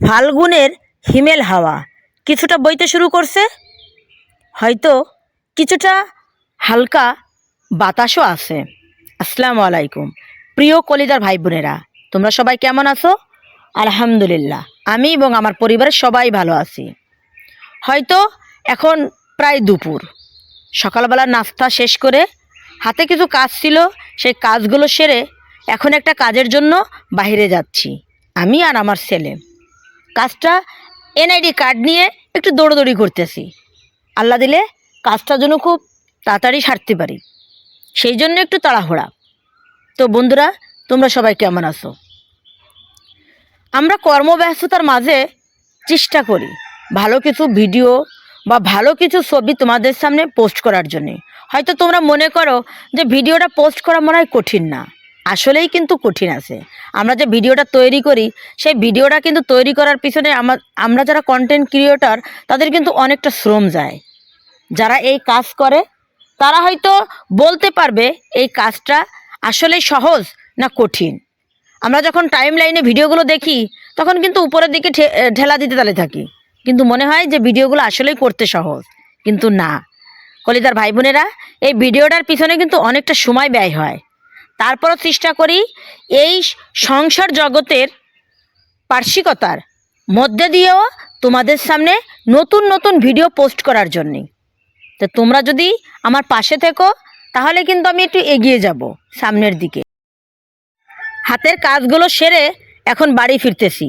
ফাল্গুনের হিমেল হাওয়া। কিছুটা বইতে শুরু করছে, হয়তো কিছুটা হালকা বাতাসও আছে। আসসালামু আলাইকুম। প্রিয় কলিদার ভাই বোনেরা তোমরা সবাই কেমন আছো? আলহামদুলিল্লাহ, আমি এবং আমার পরিবারের সবাই ভালো আছি। হয়তো এখন প্রায় দুপুর। সকালবেলা নাস্তা শেষ করে হাতে কিছু কাজ ছিল, সেই কাজগুলো সেরে এখন একটা কাজের জন্য বাইরে যাচ্ছি। আমি আর আমার ছেলে। কাজটা এনআইডি কার্ড নিয়ে একটু দৌড়দৌড়ি করতেছি। আল্লাহ দিলে কাজটা যেন খুব তাড়াতাড়ি সারতে পারি। সেই জন্য একটু তাড়াহুড়া। তো বন্ধুরা, তোমরা সবাই কেমন আছো? আমরা কর্মব্যস্ততার মাঝে চেষ্টা করি ভালো কিছু ভিডিও বা ভালো কিছু ছবি তোমাদের সামনে পোস্ট করার জন্যে। হয়তো তোমরা মনে করো যে ভিডিওটা পোস্ট করা মনে হয় কঠিন না। আসলেই কিন্তু কঠিন আছে। আমরা যে ভিডিওটা তৈরি করি, সেই ভিডিওটা কিন্তু তৈরি করার পিছনে আমার, আমরা যারা কন্টেন্ট ক্রিয়েটর তাদের কিন্তু অনেকটা শ্রম যায়। যারা এই কাজ করে, তারা হয়তো বলতে পারবে এই কাজটা আসলেই সহজ না কঠিন। আমরা যখন টাইম লাইনে ভিডিওগুলো দেখি, তখন কিন্তু উপরের দিকে ঠেলা দিতে তালে থাকি। কিন্তু মনে হয় যে ভিডিওগুলো আসলেই করতে সহজ, কিন্তু না। কলিতার ভাই বোনেরা, এই ভিডিওটার পিছনে কিন্তু অনেকটা সময় ব্যয় হয়। তারপরও চেষ্টা করি এই সংসার জগতের পার্শ্বিকতার মধ্যে দিয়েও তোমাদের সামনে নতুন নতুন ভিডিও পোস্ট করার জন্যে। তো তোমরা যদি আমার পাশে থেকো, তাহলে কিন্তু আমি একটু এগিয়ে যাব সামনের দিকে। হাতের কাজগুলো সেরে এখন বাড়ি ফিরতেছি।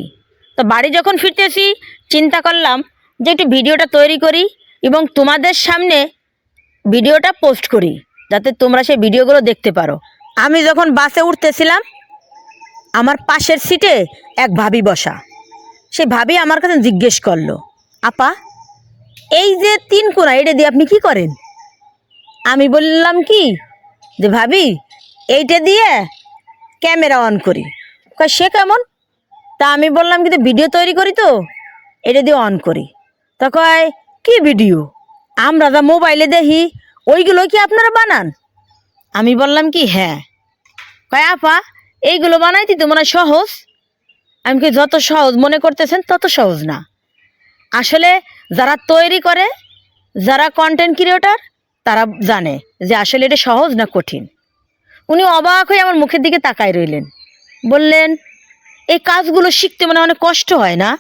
তো বাড়ি যখন ফিরতেছি, চিন্তা করলাম যে একটু ভিডিওটা তৈরি করি এবং তোমাদের সামনে ভিডিওটা পোস্ট করি, যাতে তোমরা সেই ভিডিওগুলো দেখতে পারো। আমি যখন বাসে উঠতেছিলাম, আমার পাশের সিটে এক ভাবি বসা। সে ভাবি আমার কাছে জিজ্ঞেস করল, আপা, এই যে তিন কোনা, এটা দিয়ে আপনি কি করেন? আমি বললাম কি, যে ভাবি, এইটা দিয়ে ক্যামেরা অন করি। সে কেমন? তা আমি বললাম কিন্তু ভিডিও তৈরি করি তো, এটা দিয়ে অন করি। তা কয়, কি ভিডিও? আমরা যা মোবাইলে দেখি, ওইগুলো কি আপনারা বানান? আমি বললাম কি হ্যাঁ। কয়, আপা, এইগুলো বানাইতে তো মনে সহজ। আমি কি যত সহজ মনে করতেছেন তত সহজ না। আসলে যারা তৈরি করে, যারা কন্টেন্ট ক্রিয়েটর তারা জানে যে আসলে এটা সহজ না কঠিন। উনি অবাক হয়ে আমার মুখের দিকে তাকায় রইলেন। বললেন, এই কাজগুলো শিখতে মানে অনেক কষ্ট হয় না?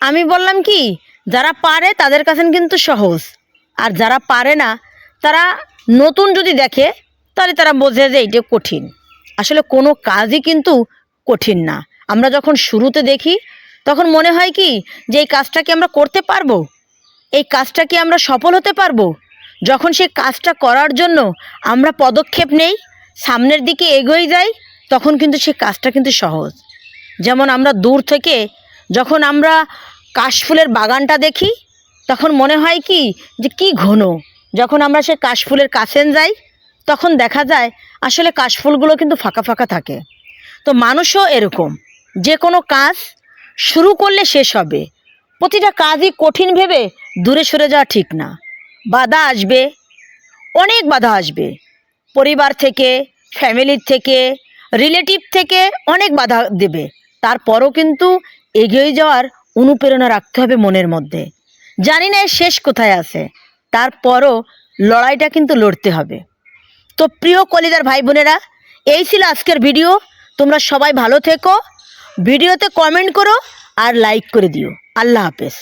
আমি বললাম, কি? যারা পারে তাদের কাছে কিন্তু সহজ। আর যারা পারে না, তারা নতুন যদি দেখে তাহলে তারা বোঝে যে এইটা কঠিন। আসলে কোনো কাজই কিন্তু কঠিন না। আমরা যখন শুরুতে দেখি, তখন মনে হয় কি যে এই কাজটা কি আমরা করতে পারব? এই কাজটা কি আমরা সফল হতে পারব? যখন সেই কাজটা করার জন্য আমরা পদক্ষেপ নেই, সামনের দিকে এগোই যাই, তখন কিন্তু সেই কাজটা কিন্তু সহজ। যেমন আমরা দূর থেকে যখন আমরা কাশফুলের বাগানটা দেখি, তখন মনে হয় কি যে কি ঘন। যখন আমরা সে কাশফুলের কাছেন যাই তখন দেখা যায় আসলে কাশফুলগুলো কিন্তু ফাঁকা ফাঁকা থাকে। তো মানুষও এরকম। যে কোনো কাজ শুরু করলে শেষ হবে। প্রতিটা কাজই কঠিন ভেবে দূরে সরে যাওয়া ঠিক না। বাধা আসবে, অনেক বাধা আসবে। পরিবার থেকে, ফ্যামিলির থেকে, রিলেটিভ থেকে অনেক বাধা দেবে। তারপরও কিন্তু এগিয়ে যাওয়ার অনুপ্রেরণা রাখতে হবে মনের মধ্যে। জানি না শেষ কোথায় আছে। তারপরও লড়াইটা কিন্তু লড়তে হবে। তো প্রিয় কলিদার ভাই বোনেরা, এই ছিল আজকের ভিডিও। তোমরা সবাই ভালো থেকো। ভিডিওতে কমেন্ট করো আর লাইক করে দিও। আল্লাহ হাফেজ।